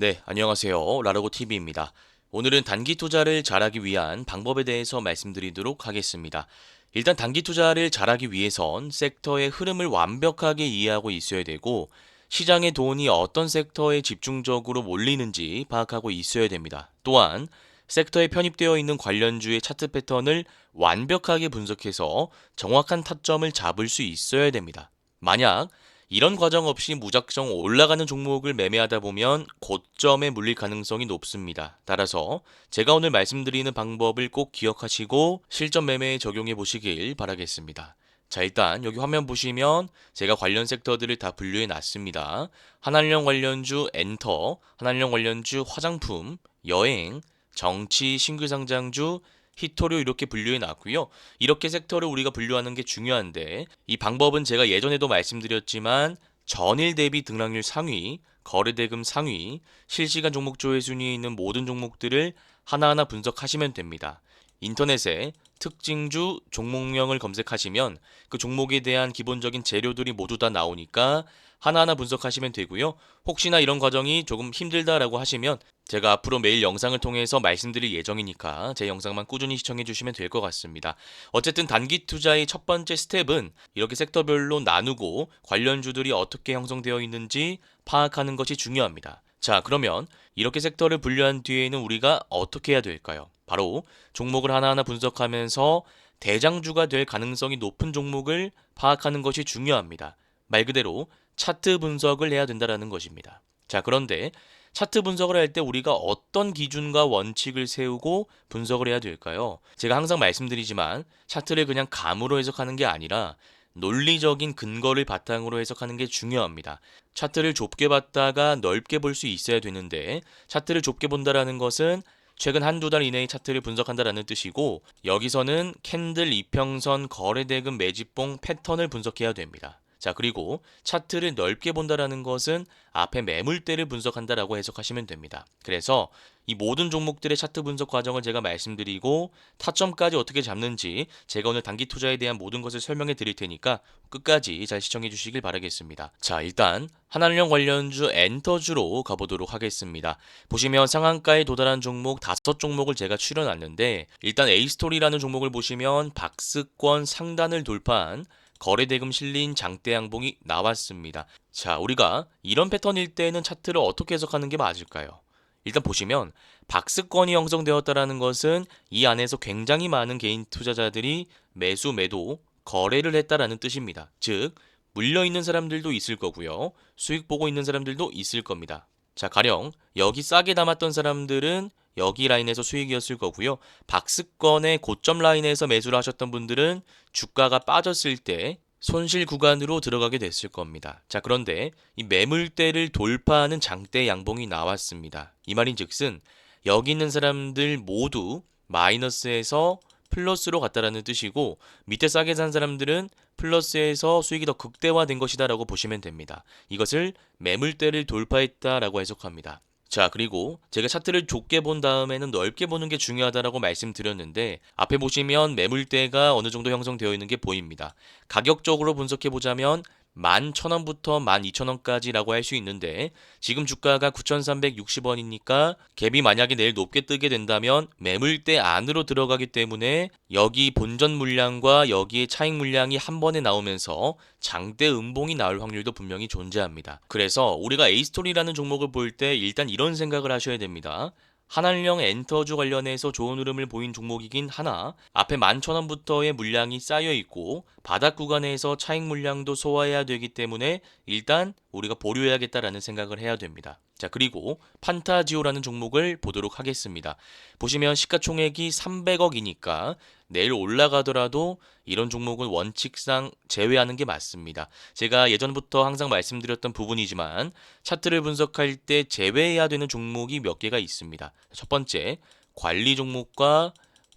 네, 안녕하세요. 라라고 TV입니다. 오늘은 단기 투자를 잘하기 위한 방법에 대해서 말씀드리도록 하겠습니다. 일단 단기 투자를 잘하기 위해선 섹터의 흐름을 완벽하게 이해하고 있어야 되고 시장의 돈이 어떤 섹터에 집중적으로 몰리는지 파악하고 있어야 됩니다. 또한 섹터에 편입되어 있는 관련주의 차트 패턴을 완벽하게 분석해서 정확한 타점을 잡을 수 있어야 됩니다. 만약 이런 과정 없이 무작정 올라가는 종목을 매매하다 보면 고점에 물릴 가능성이 높습니다. 따라서 제가 오늘 말씀드리는 방법을 꼭 기억하시고 실전 매매에 적용해 보시길 바라겠습니다. 자, 일단 여기 화면 보시면 제가 관련 섹터들을 다 분류해 놨습니다. 한한령 관련주 엔터, 한한령 관련주 화장품, 여행, 정치, 신규 상장주, 히토류 이렇게 분류해 놨고요. 이렇게 섹터를 우리가 분류하는 게 중요한데 이 방법은 제가 예전에도 말씀드렸지만 전일 대비 등락률 상위, 거래대금 상위, 실시간 종목 조회 순위에 있는 모든 종목들을 하나하나 분석하시면 됩니다. 인터넷에 특징주 종목명을 검색하시면 그 종목에 대한 기본적인 재료들이 모두 다 나오니까 하나하나 분석하시면 되고요. 혹시나 이런 과정이 조금 힘들다라고 하시면 제가 앞으로 매일 영상을 통해서 말씀드릴 예정이니까 제 영상만 꾸준히 시청해 주시면 될 것 같습니다. 어쨌든 단기 투자의 첫 번째 스텝은 이렇게 섹터별로 나누고 관련주들이 어떻게 형성되어 있는지 파악하는 것이 중요합니다. 자, 그러면 이렇게 섹터를 분류한 뒤에는 우리가 어떻게 해야 될까요? 바로 종목을 하나하나 분석하면서 대장주가 될 가능성이 높은 종목을 파악하는 것이 중요합니다. 말 그대로 차트 분석을 해야 된다는 것입니다. 자, 그런데 차트 분석을 할 때 우리가 어떤 기준과 원칙을 세우고 분석을 해야 될까요? 제가 항상 말씀드리지만 차트를 그냥 감으로 해석하는 게 아니라 논리적인 근거를 바탕으로 해석하는 게 중요합니다. 차트를 좁게 봤다가 넓게 볼 수 있어야 되는데 차트를 좁게 본다라는 것은 최근 한두 달 이내의 차트를 분석한다라는 뜻이고 여기서는 캔들 이평선 거래대금 매집봉 패턴을 분석해야 됩니다. 자, 그리고 차트를 넓게 본다라는 것은 앞에 매물대를 분석한다라고 해석하시면 됩니다. 그래서 이 모든 종목들의 차트 분석 과정을 제가 말씀드리고 타점까지 어떻게 잡는지 제가 오늘 단기 투자에 대한 모든 것을 설명해 드릴 테니까 끝까지 잘 시청해 주시길 바라겠습니다. 자, 일단 한한령 관련주 엔터주로 가보도록 하겠습니다. 보시면 상한가에 도달한 종목 다섯 종목을 제가 추려놨는데 일단 A스토리라는 종목을 보시면 박스권 상단을 돌파한 거래대금 실린 장대 양봉이 나왔습니다. 자, 우리가 이런 패턴일 때는 차트를 어떻게 해석하는 게 맞을까요? 일단 보시면 박스권이 형성되었다라는 것은 이 안에서 굉장히 많은 개인 투자자들이 매수 매도 거래를 했다라는 뜻입니다. 즉 물려 있는 사람들도 있을 거고요. 수익 보고 있는 사람들도 있을 겁니다. 자, 가령 여기 싸게 담았던 사람들은 여기 라인에서 수익이었을 거고요. 박스권의 고점 라인에서 매수를 하셨던 분들은 주가가 빠졌을 때 손실 구간으로 들어가게 됐을 겁니다. 자, 그런데 이 매물대를 돌파하는 장대 양봉이 나왔습니다. 이 말인 즉슨 여기 있는 사람들 모두 마이너스에서 플러스로 갔다라는 뜻이고 밑에 싸게 산 사람들은 플러스에서 수익이 더 극대화된 것이다라고 보시면 됩니다. 이것을 매물대를 돌파했다라고 해석합니다. 자, 그리고 제가 차트를 좁게 본 다음에는 넓게 보는 게 중요하다라고 말씀드렸는데 앞에 보시면 매물대가 어느 정도 형성되어 있는 게 보입니다. 가격적으로 분석해 보자면 11,000원부터 12,000원까지라고 할 수 있는데 지금 주가가 9,360원이니까 갭이 만약에 내일 높게 뜨게 된다면 매물대 안으로 들어가기 때문에 여기 본전 물량과 여기에 차익 물량이 한 번에 나오면서 장대 음봉이 나올 확률도 분명히 존재합니다. 그래서 우리가 A스토리라는 종목을 볼 때 일단 이런 생각을 하셔야 됩니다. 한한령 엔터주 관련해서 좋은 흐름을 보인 종목이긴 하나 앞에 11,000원부터의 물량이 쌓여 있고 바닥 구간에서 차익 물량도 소화해야 되기 때문에 일단 우리가 보류해야겠다라는 생각을 해야 됩니다. 자, 그리고 판타지오라는 종목을 보도록 하겠습니다. 보시면 시가총액이 300억이니까 내일 올라가더라도 이런 종목은 원칙상 제외하는 게 맞습니다. 제가 예전부터 항상 말씀드렸던 부분이지만 차트를 분석할 때 제외해야 되는 종목이 몇 개가 있습니다. 첫 번째, 관리 종목과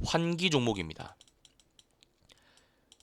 환기 종목입니다.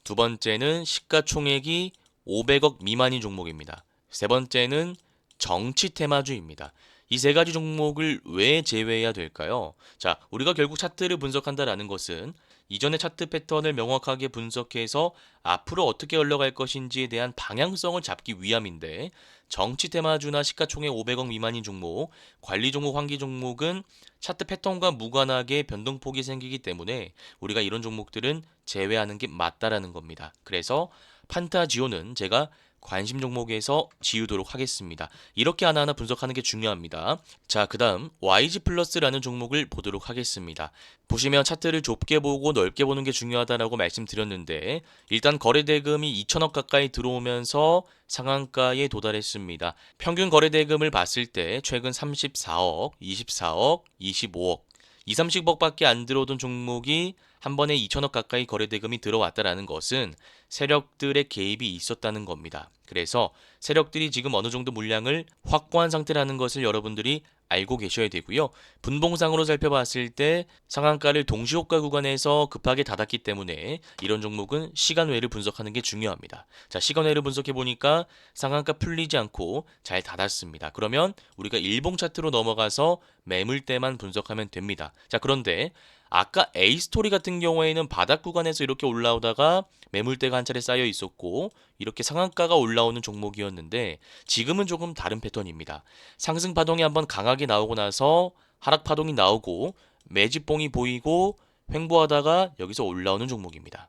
두 번째는 시가총액이 500억 미만인 종목입니다. 세 번째는 정치 테마주입니다. 이 세 가지 종목을 왜 제외해야 될까요? 자, 우리가 결국 차트를 분석한다라는 것은 이전의 차트 패턴을 명확하게 분석해서 앞으로 어떻게 흘러갈 것인지에 대한 방향성을 잡기 위함인데 정치 테마주나 시가총액 500억 미만인 종목, 관리 종목, 환기 종목은 차트 패턴과 무관하게 변동폭이 생기기 때문에 우리가 이런 종목들은 제외하는 게 맞다라는 겁니다. 그래서 판타지오는 제가 관심 종목에서 지우도록 하겠습니다. 이렇게 하나하나 분석하는 게 중요합니다. 자, 그 다음 YG 플러스라는 종목을 보도록 하겠습니다. 보시면 차트를 좁게 보고 넓게 보는 게 중요하다라고 말씀드렸는데 일단 거래 대금이 2천억 가까이 들어오면서 상한가에 도달했습니다. 평균 거래 대금을 봤을 때 최근 34억, 24억, 25억 2, 30억밖에 안 들어오던 종목이 한 번에 2천억 가까이 거래 대금이 들어왔다라는 것은 세력들의 개입이 있었다는 겁니다. 그래서 세력들이 지금 어느 정도 물량을 확보한 상태라는 것을 여러분들이 알고 계셔야 되고요. 분봉상으로 살펴봤을 때 상한가를 동시호가 구간에서 급하게 닫았기 때문에 이런 종목은 시간외를 분석하는 게 중요합니다. 자, 시간외를 분석해 보니까 상한가 풀리지 않고 잘 닫았습니다. 그러면 우리가 일봉 차트로 넘어가서 매물대만 분석하면 됩니다. 자, 그런데 아까 A 스토리 같은 경우에는 바닥 구간에서 이렇게 올라오다가 매물대가 한 차례 쌓여 있었고 이렇게 상한가가 올라오는 종목이었는데 지금은 조금 다른 패턴입니다. 상승 파동이 한번 강하게 나오고 나서 하락 파동이 나오고 매집봉이 보이고 횡보하다가 여기서 올라오는 종목입니다.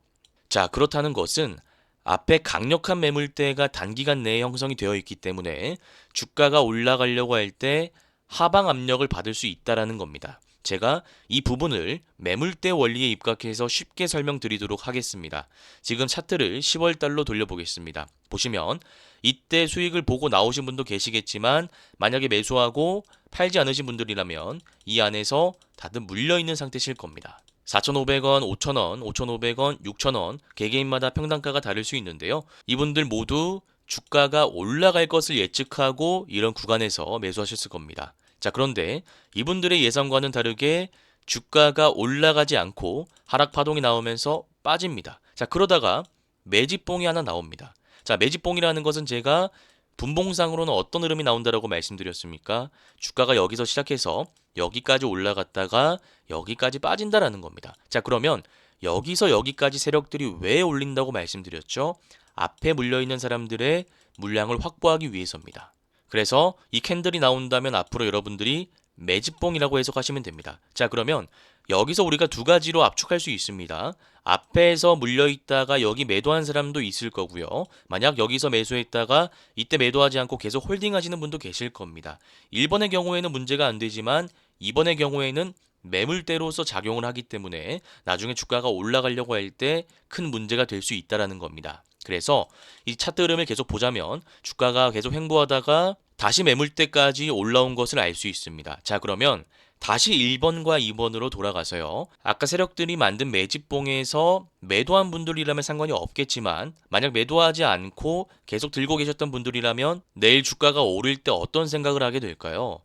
자, 그렇다는 것은 앞에 강력한 매물대가 단기간 내에 형성이 되어 있기 때문에 주가가 올라가려고 할 때 하방 압력을 받을 수 있다라는 겁니다. 제가 이 부분을 매물대 원리에 입각해서 쉽게 설명드리도록 하겠습니다. 지금 차트를 10월 달로 돌려보겠습니다. 보시면 이때 수익을 보고 나오신 분도 계시겠지만 만약에 매수하고 팔지 않으신 분들이라면 이 안에서 다들 물려 있는 상태실 겁니다. 4,500원, 5,000원, 5,500원, 6,000원 개개인마다 평단가가 다를 수 있는데요. 이분들 모두 주가가 올라갈 것을 예측하고 이런 구간에서 매수하셨을 겁니다. 자, 그런데 이분들의 예상과는 다르게 주가가 올라가지 않고 하락 파동이 나오면서 빠집니다. 자, 그러다가 매집봉이 하나 나옵니다. 자, 매집봉이라는 것은 제가 분봉상으로는 어떤 흐름이 나온다라고 말씀드렸습니까? 주가가 여기서 시작해서 여기까지 올라갔다가 여기까지 빠진다라는 겁니다. 자, 그러면 여기서 여기까지 세력들이 왜 올린다고 말씀드렸죠? 앞에 물려 있는 사람들의 물량을 확보하기 위해서입니다. 그래서 이 캔들이 나온다면 앞으로 여러분들이 매집봉이라고 해석하시면 됩니다. 자, 그러면 여기서 우리가 두 가지로 압축할 수 있습니다. 앞에서 물려 있다가 여기 매도한 사람도 있을 거고요. 만약 여기서 매수했다가 이때 매도하지 않고 계속 홀딩 하시는 분도 계실 겁니다. 1번의 경우에는 문제가 안 되지만 2번의 경우에는 매물대로서 작용을 하기 때문에 나중에 주가가 올라가려고 할 때 큰 문제가 될 수 있다라는 겁니다. 그래서 이 차트 흐름을 계속 보자면 주가가 계속 횡보하다가 다시 매물대까지 올라온 것을 알 수 있습니다. 자, 그러면 다시 1번과 2번으로 돌아가서요. 아까 세력들이 만든 매집봉에서 매도한 분들이라면 상관이 없겠지만 만약 매도하지 않고 계속 들고 계셨던 분들이라면 내일 주가가 오를 때 어떤 생각을 하게 될까요?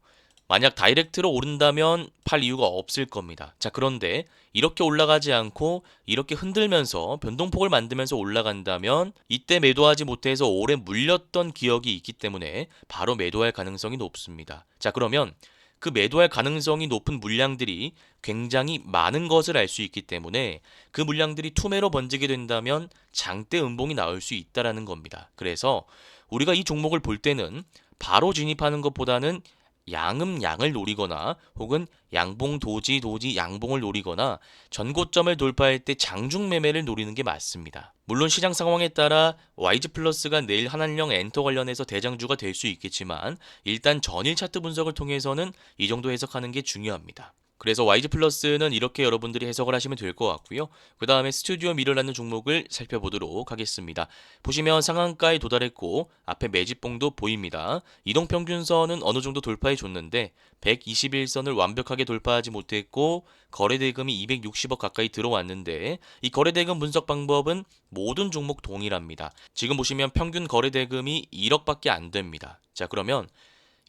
만약 다이렉트로 오른다면 팔 이유가 없을 겁니다. 자, 그런데 이렇게 올라가지 않고 이렇게 흔들면서 변동폭을 만들면서 올라간다면 이때 매도하지 못해서 오래 물렸던 기억이 있기 때문에 바로 매도할 가능성이 높습니다. 자, 그러면 그 매도할 가능성이 높은 물량들이 굉장히 많은 것을 알 수 있기 때문에 그 물량들이 투매로 번지게 된다면 장대 음봉이 나올 수 있다라는 겁니다. 그래서 우리가 이 종목을 볼 때는 바로 진입하는 것보다는 양음 양을 노리거나 혹은 양봉 도지 도지 양봉을 노리거나 전고점을 돌파할 때 장중 매매를 노리는 게 맞습니다. 물론 시장 상황에 따라 YG 플러스가 내일 한한령 엔터 관련해서 대장주가 될 수 있겠지만 일단 전일 차트 분석을 통해서는 이 정도 해석하는 게 중요합니다. 그래서 YG 플러스는 이렇게 여러분들이 해석을 하시면 될 것 같고요. 그 다음에 스튜디오 미러라는 종목을 살펴보도록 하겠습니다. 보시면 상한가에 도달했고 앞에 매집봉도 보입니다. 이동평균선은 어느 정도 돌파해 줬는데 121선을 완벽하게 돌파하지 못했고 거래대금이 260억 가까이 들어왔는데 이 거래대금 분석 방법은 모든 종목 동일합니다. 지금 보시면 평균 거래대금이 1억밖에 안 됩니다. 자 그러면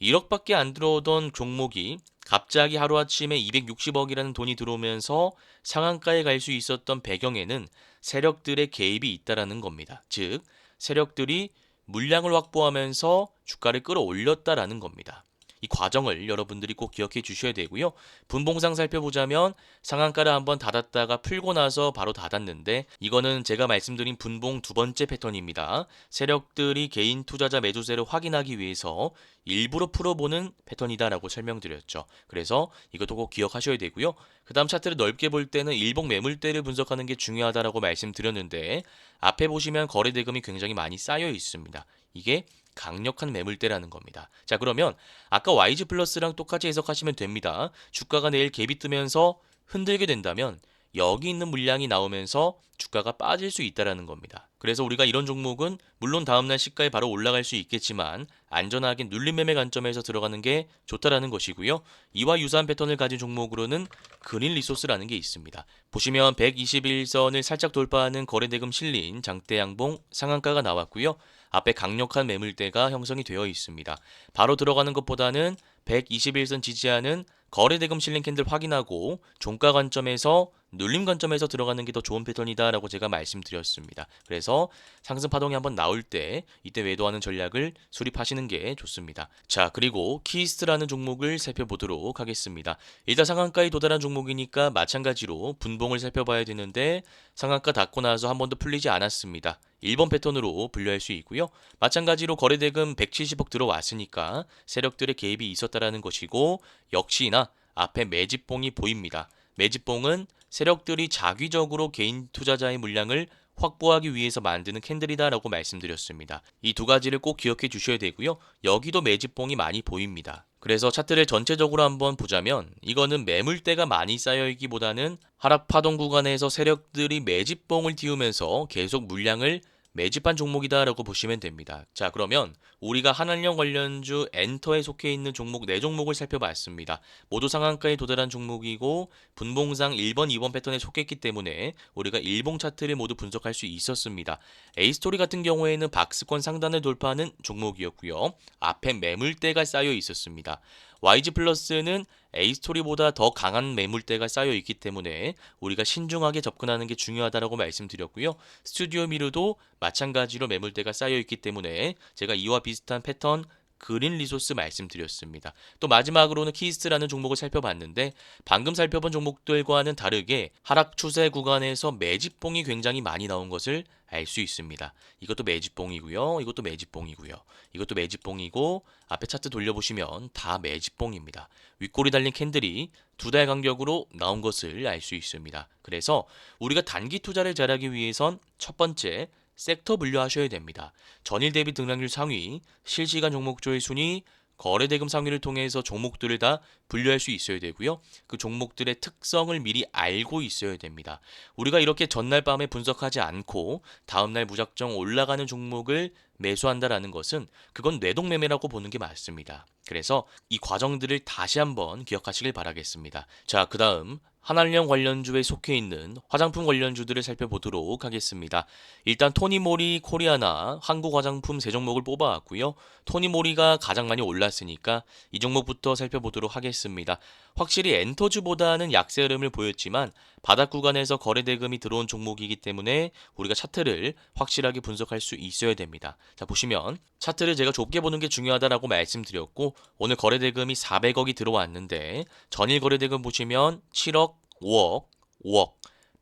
1억밖에 안 들어오던 종목이 갑자기 하루아침에 260억이라는 돈이 들어오면서 상한가에 갈 수 있었던 배경에는 세력들의 개입이 있다라는 겁니다. 즉, 세력들이 물량을 확보하면서 주가를 끌어올렸다라는 겁니다. 이 과정을 여러분들이 꼭 기억해 주셔야 되고요. 분봉상 살펴보자면 상한가를 한번 닫았다가 풀고 나서 바로 닫았는데 이거는 제가 말씀드린 분봉 두 번째 패턴입니다. 세력들이 개인 투자자 매도세를 확인하기 위해서 일부러 풀어보는 패턴이다라고 설명드렸죠. 그래서 이것도 꼭 기억하셔야 되고요. 그 다음 차트를 넓게 볼 때는 일봉 매물대를 분석하는 게 중요하다라고 말씀드렸는데 앞에 보시면 거래 대금이 굉장히 많이 쌓여 있습니다. 이게 강력한 매물대라는 겁니다. 자, 그러면 아까 YG 플러스랑 똑같이 해석하시면 됩니다. 주가가 내일 갭이 뜨면서 흔들게 된다면 여기 있는 물량이 나오면서 주가가 빠질 수 있다라는 겁니다. 그래서 우리가 이런 종목은 물론 다음날 시가에 바로 올라갈 수 있겠지만 안전하게 눌림 매매 관점에서 들어가는 게 좋다라는 것이고요. 이와 유사한 패턴을 가진 종목으로는 그린 리소스라는 게 있습니다. 보시면 121선을 살짝 돌파하는 거래대금 실린 장대 양봉 상한가가 나왔고요. 앞에 강력한 매물대가 형성이 되어 있습니다. 바로 들어가는 것보다는 121선 지지하는 거래대금 실린 캔들 확인하고 종가 관점에서 눌림 관점에서 들어가는 게 더 좋은 패턴이다 라고 제가 말씀드렸습니다. 그래서 상승 파동이 한번 나올 때 이때 매도하는 전략을 수립하시는 게 좋습니다. 자, 그리고 키스트라는 종목을 살펴보도록 하겠습니다. 일단 상한가에 도달한 종목이니까 마찬가지로 분봉을 살펴봐야 되는데 상한가 닫고 나서 한 번도 풀리지 않았습니다. 1번 패턴으로 분류할 수 있고요. 마찬가지로 거래대금 170억 들어왔으니까 세력들의 개입이 있었다라는 것이고 역시나 앞에 매집봉이 보입니다. 매집봉은 세력들이 자기적으로 개인 투자자의 물량을 확보하기 위해서 만드는 캔들이다라고 말씀드렸습니다. 이 두 가지를 꼭 기억해 주셔야 되고요. 여기도 매집봉이 많이 보입니다. 그래서 차트를 전체적으로 한번 보자면 이거는 매물대가 많이 쌓여 있기보다는 하락 파동 구간에서 세력들이 매집봉을 띄우면서 계속 물량을 매집한 종목이다라고 보시면 됩니다. 자, 그러면 우리가 한한령 관련주 엔터에 속해 있는 종목 네 종목을 살펴봤습니다. 모두 상한가에 도달한 종목이고 분봉상 1번, 2번 패턴에 속했기 때문에 우리가 일봉 차트를 모두 분석할 수 있었습니다. A스토리 같은 경우에는 박스권 상단을 돌파하는 종목이었고요. 앞에 매물대가 쌓여 있었습니다. YG 플러스는 A스토리보다 더 강한 매물대가 쌓여 있기 때문에 우리가 신중하게 접근하는 게 중요하다라고 말씀드렸고요. 스튜디오 미르도 마찬가지로 매물대가 쌓여 있기 때문에 제가 이와 비슷한 패턴 그린 리소스 말씀드렸습니다. 또 마지막으로는 키스트라는 종목을 살펴봤는데 방금 살펴본 종목들과는 다르게 하락 추세 구간에서 매집봉이 굉장히 많이 나온 것을 알 수 있습니다. 이것도 매집봉이고요. 이것도 매집봉이고요. 이것도 매집봉이고 앞에 차트 돌려보시면 다 매집봉입니다. 윗골이 달린 캔들이 두 달 간격으로 나온 것을 알 수 있습니다. 그래서 우리가 단기 투자를 잘하기 위해선 첫 번째 섹터 분류하셔야 됩니다. 전일 대비 등락률 상위, 실시간 종목조의 순위, 거래 대금 상위를 통해서 종목들을 다 분류할 수 있어야 되고요. 그 종목들의 특성을 미리 알고 있어야 됩니다. 우리가 이렇게 전날 밤에 분석하지 않고 다음날 무작정 올라가는 종목을 매수한다라는 것은 그건 뇌동매매라고 보는 게 맞습니다. 그래서 이 과정들을 다시 한번 기억하시길 바라겠습니다. 자, 그 다음 한한령 관련주에 속해 있는 화장품 관련주들을 살펴보도록 하겠습니다. 일단 토니모리 코리아나 한국 화장품 세 종목을 뽑아왔고요. 토니모리가 가장 많이 올랐으니까 이 종목부터 살펴보도록 하겠습니다. 확실히 엔터주보다는 약세 흐름을 보였지만 바닥 구간에서 거래 대금이 들어온 종목이기 때문에 우리가 차트를 확실하게 분석할 수 있어야 됩니다. 자 보시면 차트를 제가 좁게 보는 게 중요하다라고 말씀드렸고 오늘 거래 대금이 400억이 들어왔는데 전일 거래 대금 보시면 7억, 5억, 5억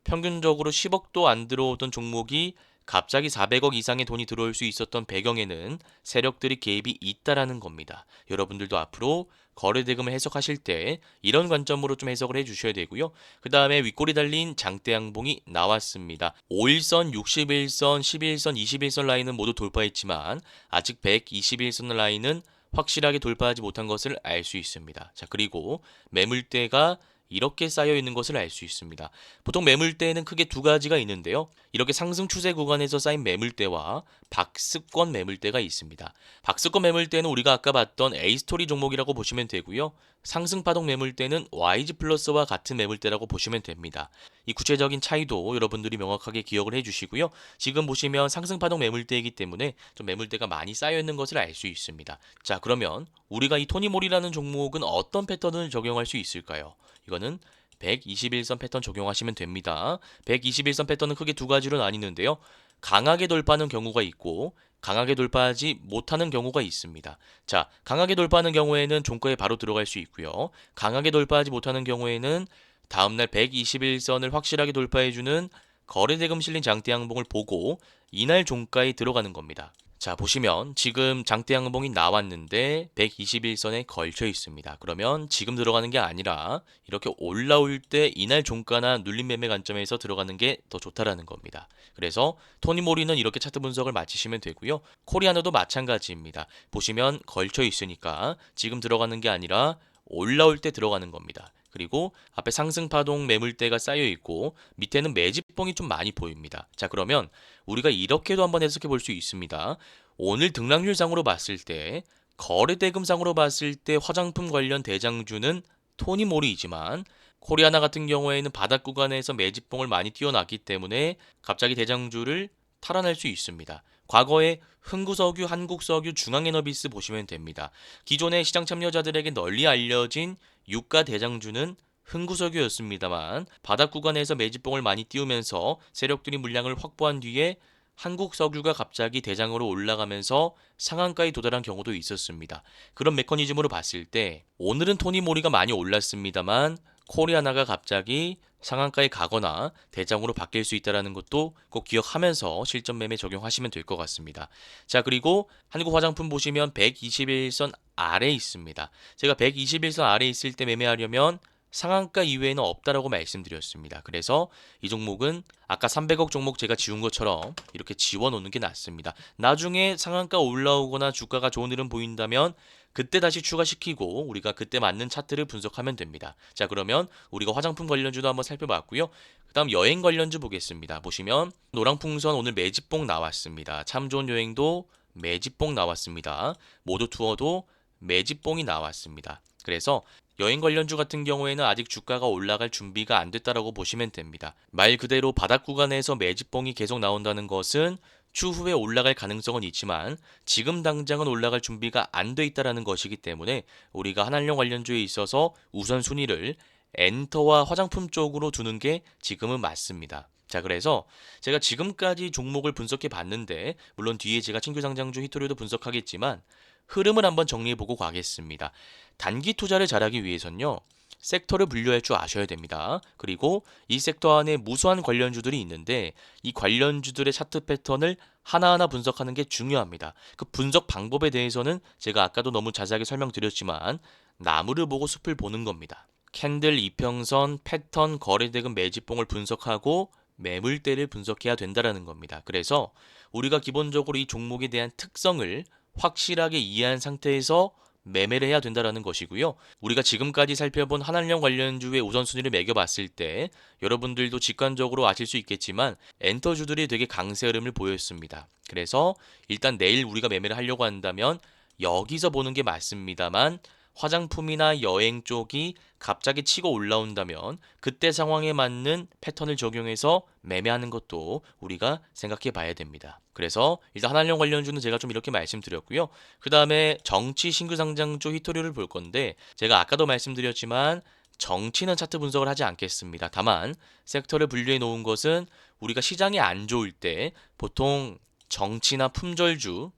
평균적으로 10억도 안 들어오던 종목이 갑자기 400억 이상의 돈이 들어올 수 있었던 배경에는 세력들이 개입이 있다라는 겁니다. 여러분들도 앞으로 거래 대금을 해석하실 때 이런 관점으로 좀 해석을 해 주셔야 되고요. 그 다음에 윗골이 달린 장대 양봉이 나왔습니다. 5일선, 61선, 11선, 21선 라인은 모두 돌파했지만 아직 121선 라인은 확실하게 돌파하지 못한 것을 알 수 있습니다. 자, 그리고 매물대가 이렇게 쌓여 있는 것을 알 수 있습니다. 보통 매물대에는 크게 두 가지가 있는데요. 이렇게 상승 추세 구간에서 쌓인 매물대와 박스권 매물대가 있습니다. 박스권 매물대는 우리가 아까 봤던 A스토리 종목이라고 보시면 되고요. 상승 파동 매물대는 YG 플러스와 같은 매물대라고 보시면 됩니다. 이 구체적인 차이도 여러분들이 명확하게 기억을 해주시고요. 지금 보시면 상승 파동 매물대이기 때문에 좀 매물대가 많이 쌓여 있는 것을 알 수 있습니다. 자, 그러면 우리가 이 토니몰이라는 종목은 어떤 패턴을 적용할 수 있을까요? 이거는 121선 패턴 적용하시면 됩니다. 121선 패턴은 크게 두 가지로 나뉘는데요. 강하게 돌파하는 경우가 있고 강하게 돌파하지 못하는 경우가 있습니다. 자, 강하게 돌파하는 경우에는 종가에 바로 들어갈 수 있고요. 강하게 돌파하지 못하는 경우에는 다음날 121선을 확실하게 돌파해주는 거래대금 실린 장대 양봉을 보고 이날 종가에 들어가는 겁니다. 자, 보시면 지금 장대 양봉이 나왔는데 121선에 걸쳐 있습니다. 그러면 지금 들어가는 게 아니라 이렇게 올라올 때 이날 종가나 눌림 매매 관점에서 들어가는 게 더 좋다라는 겁니다. 그래서 토니 모리는 이렇게 차트 분석을 마치시면 되고요. 코리아노도 마찬가지입니다. 보시면 걸쳐 있으니까 지금 들어가는 게 아니라 올라올 때 들어가는 겁니다. 그리고 앞에 상승 파동 매물대가 쌓여 있고 밑에는 매집봉이 좀 많이 보입니다. 자, 그러면 우리가 이렇게도 한번 해석해 볼 수 있습니다. 오늘 등락률상으로 봤을 때 거래 대금상으로 봤을 때 화장품 관련 대장주는 토니 모리이지만 코리아나 같은 경우에는 바닥 구간에서 매집봉을 많이 띄워놨기 때문에 갑자기 대장주를 탈환할 수 있습니다. 과거에 흥구석유, 한국석유, 중앙에너비스 보시면 됩니다. 기존의 시장 참여자들에게 널리 알려진 유가 대장주는 흥구석유였습니다만 바닥 구간에서 매집봉을 많이 띄우면서 세력들이 물량을 확보한 뒤에 한국 석유가 갑자기 대장으로 올라가면서 상한가에 도달한 경우도 있었습니다. 그런 메커니즘으로 봤을 때 오늘은 토니 모리가 많이 올랐습니다만 코리아나가 갑자기 상한가에 가거나 대장으로 바뀔 수 있다는 것도 꼭 기억하면서 실전 매매 적용하시면 될 것 같습니다. 자, 그리고 한국 화장품 보시면 121선 아래 있습니다. 제가 121선 아래 있을 때 매매하려면 상한가 이외에는 없다라고 말씀드렸습니다. 그래서 이 종목은 아까 300억 종목 제가 지운 것처럼 이렇게 지워 놓는 게 낫습니다. 나중에 상한가 올라오거나 주가가 좋은 흐름 보인다면 그때 다시 추가시키고 우리가 그때 맞는 차트를 분석하면 됩니다. 자, 그러면 우리가 화장품 관련주도 한번 살펴봤고요. 그 다음 여행 관련주 보겠습니다. 보시면 노랑풍선 오늘 매집봉 나왔습니다. 참 좋은 여행도 매집봉 나왔습니다. 모두 투어도 매집봉이 나왔습니다. 그래서 여행 관련주 같은 경우에는 아직 주가가 올라갈 준비가 안 됐다라고 보시면 됩니다. 말 그대로 바닥 구간에서 매집봉이 계속 나온다는 것은 추후에 올라갈 가능성은 있지만 지금 당장은 올라갈 준비가 안 돼 있다라는 것이기 때문에 우리가 한한령 관련주에 있어서 우선 순위를 엔터와 화장품 쪽으로 두는 게 지금은 맞습니다. 자, 그래서 제가 지금까지 종목을 분석해 봤는데 물론 뒤에 제가 신규 상장주 히토리도 분석하겠지만 흐름을 한번 정리해 보고 가겠습니다. 단기 투자를 잘하기 위해선요. 섹터를 분류할 줄 아셔야 됩니다. 그리고 이 섹터 안에 무수한 관련주들이 있는데 이 관련주들의 차트 패턴을 하나하나 분석하는 게 중요합니다. 그 분석 방법에 대해서는 제가 아까도 너무 자세하게 설명드렸지만 나무를 보고 숲을 보는 겁니다. 캔들 이평선, 패턴, 거래대금 매집봉을 분석하고 매물대를 분석해야 된다라는 겁니다. 그래서 우리가 기본적으로 이 종목에 대한 특성을 확실하게 이해한 상태에서 매매를 해야 된다라는 것이고요. 우리가 지금까지 살펴본 한한령 관련주의 우선순위를 매겨봤을 때 여러분들도 직관적으로 아실 수 있겠지만 엔터주들이 되게 강세 흐름을 보였습니다. 그래서 일단 내일 우리가 매매를 하려고 한다면 여기서 보는 게 맞습니다만 화장품이나 여행 쪽이 갑자기 치고 올라온다면 그때 상황에 맞는 패턴을 적용해서 매매하는 것도 우리가 생각해 봐야 됩니다. 그래서 일단 한한령 관련주는 제가 좀 이렇게 말씀드렸고요. 그 다음에 정치 신규 상장주 히토리를 볼 건데 제가 아까도 말씀드렸지만 정치는 차트 분석을 하지 않겠습니다. 다만 섹터를 분류해 놓은 것은 우리가 시장이 안 좋을 때 보통 정치나 품절주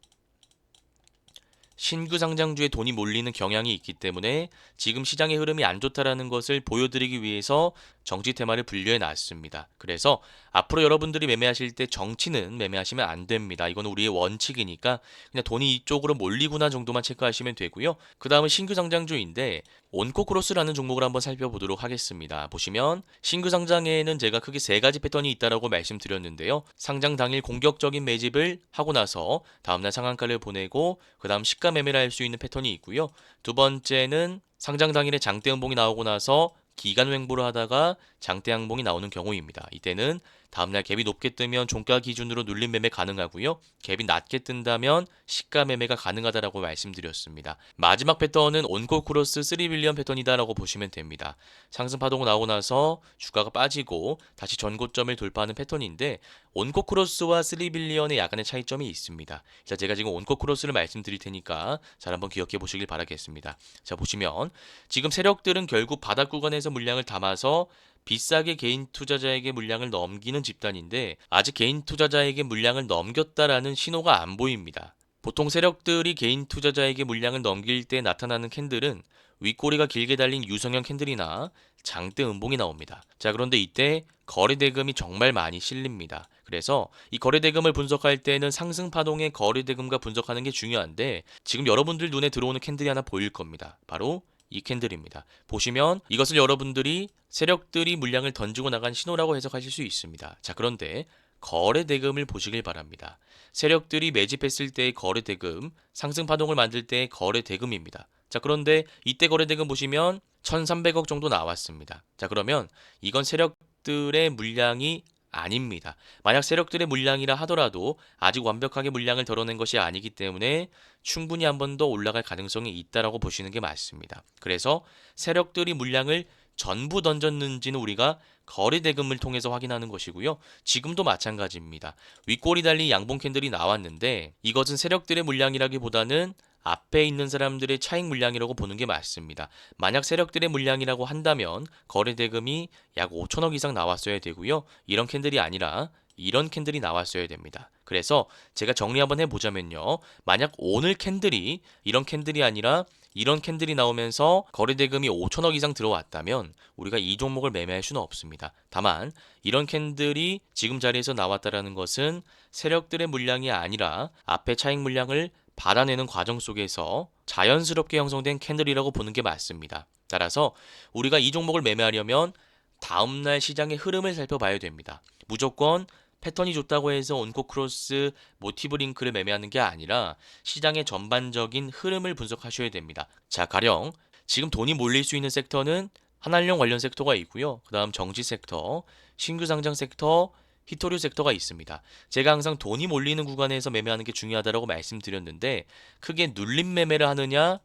신규 상장주에 돈이 몰리는 경향이 있기 때문에 지금 시장의 흐름이 안 좋다라는 것을 보여드리기 위해서 정치 테마를 분류해 놨습니다. 그래서 앞으로 여러분들이 매매하실 때 정치는 매매하시면 안 됩니다. 이건 우리의 원칙이니까 그냥 돈이 이쪽으로 몰리구나 정도만 체크하시면 되고요. 그 다음은 신규 상장주인데 온코크로스라는 종목을 한번 살펴보도록 하겠습니다. 보시면 신규 상장에는 제가 크게 세 가지 패턴이 있다라고 말씀드렸는데요. 상장 당일 공격적인 매집을 하고 나서 다음날 상한가를 보내고 그 다음 시가 매매를 할 수 있는 패턴이 있고요. 두 번째는 상장 당일에 장대 음봉이 나오고 나서 기간 횡보를 하다가 장대 양봉이 나오는 경우입니다. 이때는 다음날 갭이 높게 뜨면 종가 기준으로 눌림 매매 가능하고요. 갭이 낮게 뜬다면 시가 매매가 가능하다라고 말씀드렸습니다. 마지막 패턴은 온코 크로스 3빌리언 패턴이다라고 보시면 됩니다. 상승 파동 나오고 나서 주가가 빠지고 다시 전고점을 돌파하는 패턴인데 온코 크로스와 3빌리언의 약간의 차이점이 있습니다. 자, 제가 지금 온코 크로스를 말씀드릴 테니까 잘 한번 기억해 보시길 바라겠습니다. 자, 보시면 지금 세력들은 결국 바닥 구간에서 물량을 담아서 비싸게 개인 투자자에게 물량을 넘기는 집단인데 아직 개인 투자자에게 물량을 넘겼다라는 신호가 안 보입니다. 보통 세력들이 개인 투자자에게 물량을 넘길 때 나타나는 캔들은 윗꼬리가 길게 달린 유성형 캔들이나 장대 음봉이 나옵니다. 자, 그런데 이때 거래 대금이 정말 많이 실립니다. 그래서 이 거래 대금을 분석할 때는 상승 파동의 거래 대금과 분석하는 게 중요한데 지금 여러분들 눈에 들어오는 캔들이 하나 보일 겁니다. 바로 이 캔들입니다. 보시면 이것을 여러분들이 세력들이 물량을 던지고 나간 신호라고 해석하실 수 있습니다. 자, 그런데 거래 대금을 보시길 바랍니다. 세력들이 매집했을 때의 거래 대금, 상승 파동을 만들 때의 거래 대금입니다. 자, 그런데 이때 거래 대금 보시면 1,300억 정도 나왔습니다. 자, 그러면 이건 세력들의 물량이 아닙니다. 만약 세력들의 물량이라 하더라도 아직 완벽하게 물량을 덜어낸 것이 아니기 때문에 충분히 한 번 더 올라갈 가능성이 있다라고 보시는 게 맞습니다. 그래서 세력들이 물량을 전부 던졌는지는 우리가 거래 대금을 통해서 확인하는 것이고요. 지금도 마찬가지입니다. 윗꼬리 달린 양봉 캔들이 나왔는데 이것은 세력들의 물량이라기보다는 앞에 있는 사람들의 차익 물량이라고 보는 게 맞습니다. 만약 세력들의 물량이라고 한다면 거래 대금이 약 5천억 이상 나왔어야 되고요. 이런 캔들이 아니라 이런 캔들이 나왔어야 됩니다. 그래서 제가 정리 한번 해보자면요. 만약 오늘 캔들이 이런 캔들이 아니라 이런 캔들이 나오면서 거래 대금이 5천억 이상 들어왔다면 우리가 이 종목을 매매할 수는 없습니다. 다만 이런 캔들이 지금 자리에서 나왔다라는 것은 세력들의 물량이 아니라 앞에 차익 물량을 받아내는 과정 속에서 자연스럽게 형성된 캔들이라고 보는 게 맞습니다. 따라서 우리가 이 종목을 매매하려면 다음날 시장의 흐름을 살펴봐야 됩니다. 무조건 패턴이 좋다고 해서 온코 크로스 모티브 링크를 매매하는 게 아니라 시장의 전반적인 흐름을 분석하셔야 됩니다. 자, 가령 지금 돈이 몰릴 수 있는 섹터는 한한령 관련 섹터가 있고요. 그다음 정지 섹터, 신규 상장 섹터, 히토류 섹터가 있습니다. 제가 항상 돈이 몰리는 구간에서 매매하는 게 중요하다고 말씀드렸는데 크게 눌림 매매를 하느냐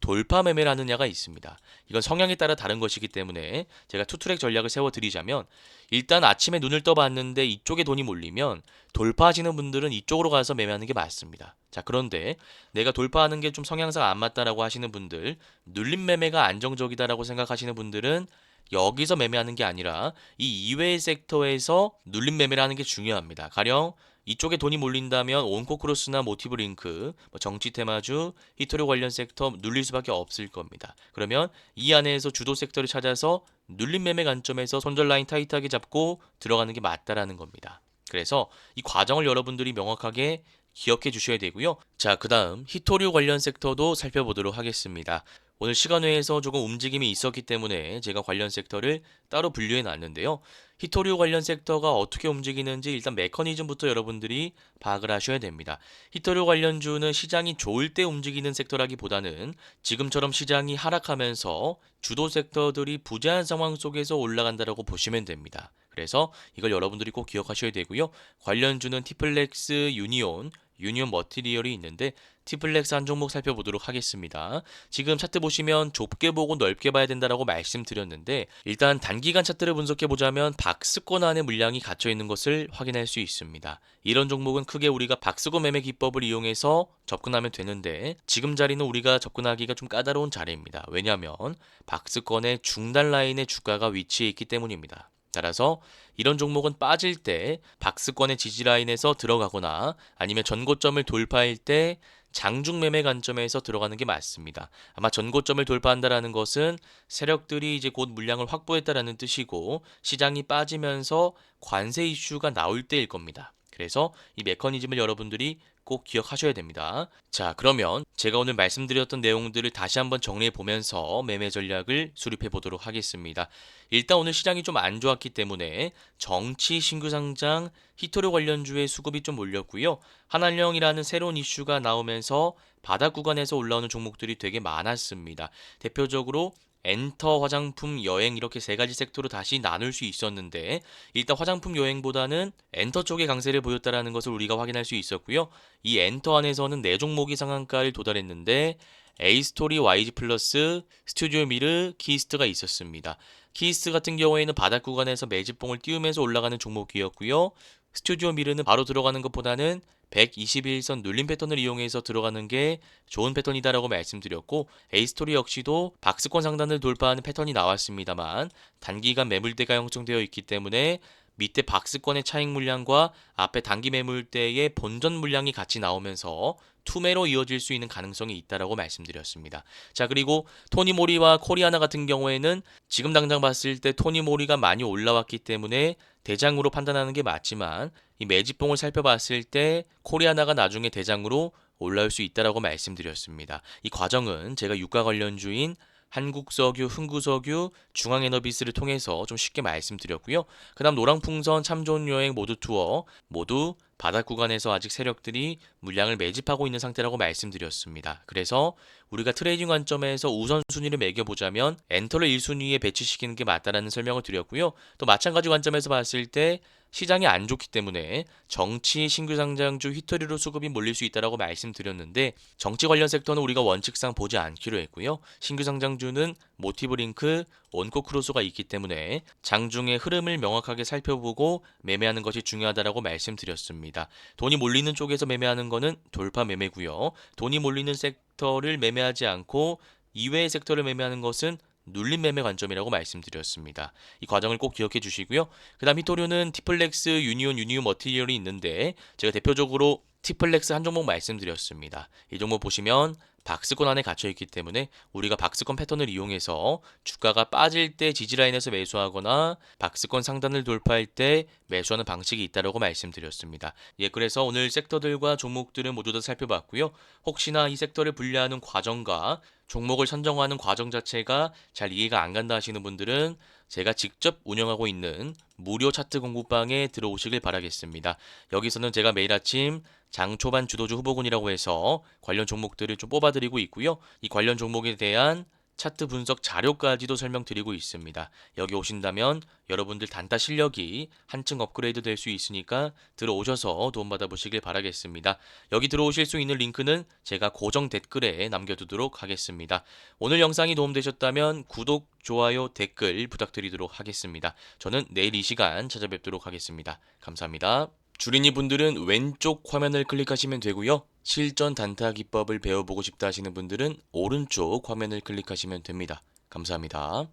돌파 매매를 하느냐가 있습니다. 이건 성향에 따라 다른 것이기 때문에 제가 투트랙 전략을 세워드리자면 일단 아침에 눈을 떠봤는데 이쪽에 돈이 몰리면 돌파하시는 분들은 이쪽으로 가서 매매하는 게 맞습니다. 자 그런데 내가 돌파하는 게 좀 성향상 안 맞다라고 하시는 분들 눌림 매매가 안정적이다라고 생각하시는 분들은 여기서 매매하는 게 아니라 이 이외의 섹터에서 눌림 매매를 하는 게 중요합니다. 가령 이쪽에 돈이 몰린다면 온코크로스나 모티브 링크, 뭐 정치 테마주, 히토류 관련 섹터 눌릴 수밖에 없을 겁니다. 그러면 이 안에서 주도 섹터를 찾아서 눌림 매매 관점에서 손절 라인 타이트하게 잡고 들어가는 게 맞다라는 겁니다. 그래서 이 과정을 여러분들이 명확하게 기억해 주셔야 되고요. 자, 그 다음 히토류 관련 섹터도 살펴보도록 하겠습니다. 오늘 시간 외에서 조금 움직임이 있었기 때문에 제가 관련 섹터를 따로 분류해 놨는데요. 히토류 관련 섹터가 어떻게 움직이는지 일단 메커니즘부터 여러분들이 파악을 하셔야 됩니다. 히토류 관련주는 시장이 좋을 때 움직이는 섹터라기보다는 지금처럼 시장이 하락하면서 주도 섹터들이 부재한 상황 속에서 올라간다라고 보시면 됩니다. 그래서 이걸 여러분들이 꼭 기억하셔야 되고요. 관련주는 티플렉스, 유니온, 유니온 머티리얼이 있는데 티플렉스 한 종목 살펴보도록 하겠습니다. 지금 차트 보시면 좁게 보고 넓게 봐야 된다라고 말씀드렸는데 일단 단기간 차트를 분석해 보자면 박스권 안에 물량이 갇혀 있는 것을 확인할 수 있습니다. 이런 종목은 크게 우리가 박스권 매매 기법을 이용해서 접근하면 되는데 지금 자리는 우리가 접근하기가 좀 까다로운 자리입니다. 왜냐하면 박스권의 중단 라인의 주가가 위치해 있기 때문입니다. 따라서 이런 종목은 빠질 때 박스권의 지지 라인에서 들어가거나 아니면 전고점을 돌파할 때 장중 매매 관점에서 들어가는 게 맞습니다. 아마 전고점을 돌파한다라는 것은 세력들이 이제 곧 물량을 확보했다라는 뜻이고 시장이 빠지면서 관세 이슈가 나올 때일 겁니다. 그래서 이 메커니즘을 여러분들이 꼭 기억하셔야 됩니다. 자, 그러면 제가 오늘 말씀드렸던 내용들을 다시 한번 정리해 보면서 매매 전략을 수립해 보도록 하겠습니다. 일단 오늘 시장이 좀 안 좋았기 때문에 정치 신규 상장 히토류 관련주의 수급이 좀 몰렸고요. 한한령이라는 새로운 이슈가 나오면서 바닥 구간에서 올라오는 종목들이 되게 많았습니다. 대표적으로 엔터, 화장품, 여행 이렇게 세 가지 섹터로 다시 나눌 수 있었는데 일단 화장품 여행보다는 엔터 쪽에 강세를 보였다라는 것을 우리가 확인할 수 있었고요. 이 엔터 안에서는 네 종목이 상한가를 도달했는데 에이스토리, YG 플러스, 스튜디오 미르, 키스트가 있었습니다. 키스트 같은 경우에는 바닥 구간에서 매집봉을 띄우면서 올라가는 종목이었고요. 스튜디오 미르는 바로 들어가는 것보다는 121선 눌림 패턴을 이용해서 들어가는 게 좋은 패턴이다라고 말씀드렸고 에이스토리 역시도 박스권 상단을 돌파하는 패턴이 나왔습니다만 단기간 매물대가 형성되어 있기 때문에 밑에 박스권의 차익 물량과 앞에 단기 매물대의 본전 물량이 같이 나오면서 투매로 이어질 수 있는 가능성이 있다라고 말씀드렸습니다. 자 그리고 토니 모리와 코리아나 같은 경우에는 지금 당장 봤을 때 토니 모리가 많이 올라왔기 때문에 대장으로 판단하는 게 맞지만 이 매집봉을 살펴봤을 때 코리아나가 나중에 대장으로 올라올 수 있다라고 말씀드렸습니다. 이 과정은 제가 유가 관련주인 한국석유, 흥구석유, 중앙에너비스를 통해서 좀 쉽게 말씀드렸고요. 그다음 노랑풍선, 참좋은여행 모두 투어 모두 바닥 구간에서 아직 세력들이 물량을 매집하고 있는 상태라고 말씀드렸습니다. 그래서 우리가 트레이딩 관점에서 우선순위를 매겨보자면 엔터를 1순위에 배치시키는 게 맞다라는 설명을 드렸고요. 또 마찬가지 관점에서 봤을 때 시장이 안 좋기 때문에 정치 신규 상장주 휘토리로 수급이 몰릴 수 있다라고 말씀드렸는데 정치 관련 섹터는 우리가 원칙상 보지 않기로 했고요. 신규 상장주는 모티브 링크, 원코 크로스가 있기 때문에 장중의 흐름을 명확하게 살펴보고 매매하는 것이 중요하다라고 말씀드렸습니다. 돈이 몰리는 쪽에서 매매하는 거는 돌파 매매고요. 돈이 몰리는 섹터를 매매하지 않고 이외의 섹터를 매매하는 것은 눌림 매매 관점이라고 말씀드렸습니다. 이 과정을 꼭 기억해 주시고요. 그 다음 히토류는 티플렉스, 유니온, 유니온 머티리얼이 있는데 제가 대표적으로 티플렉스 한 종목 말씀드렸습니다. 이 종목 보시면 박스권 안에 갇혀 있기 때문에 우리가 박스권 패턴을 이용해서 주가가 빠질 때 지지라인에서 매수하거나 박스권 상단을 돌파할 때 매수하는 방식이 있다라고 말씀드렸습니다. 예, 그래서 오늘 섹터들과 종목들을 모두 다 살펴봤고요. 혹시나 이 섹터를 분류하는 과정과 종목을 선정하는 과정 자체가 잘 이해가 안 간다 하시는 분들은 제가 직접 운영하고 있는 무료 차트 공부방에 들어오시길 바라겠습니다. 여기서는 제가 매일 아침 장 초반 주도주 후보군이라고 해서 관련 종목들을 좀 뽑아 드리고 있고요. 이 관련 종목에 대한 차트 분석 자료까지도 설명드리고 있습니다. 여기 오신다면 여러분들 단타 실력이 한층 업그레이드 될 수 있으니까 들어오셔서 도움받아 보시길 바라겠습니다. 여기 들어오실 수 있는 링크는 제가 고정 댓글에 남겨두도록 하겠습니다. 오늘 영상이 도움되셨다면 구독, 좋아요, 댓글 부탁드리도록 하겠습니다. 저는 내일 이 시간 찾아뵙도록 하겠습니다. 감사합니다. 주린이 분들은 왼쪽 화면을 클릭하시면 되고요. 실전 단타 기법을 배워보고 싶다 하시는 분들은 오른쪽 화면을 클릭하시면 됩니다. 감사합니다.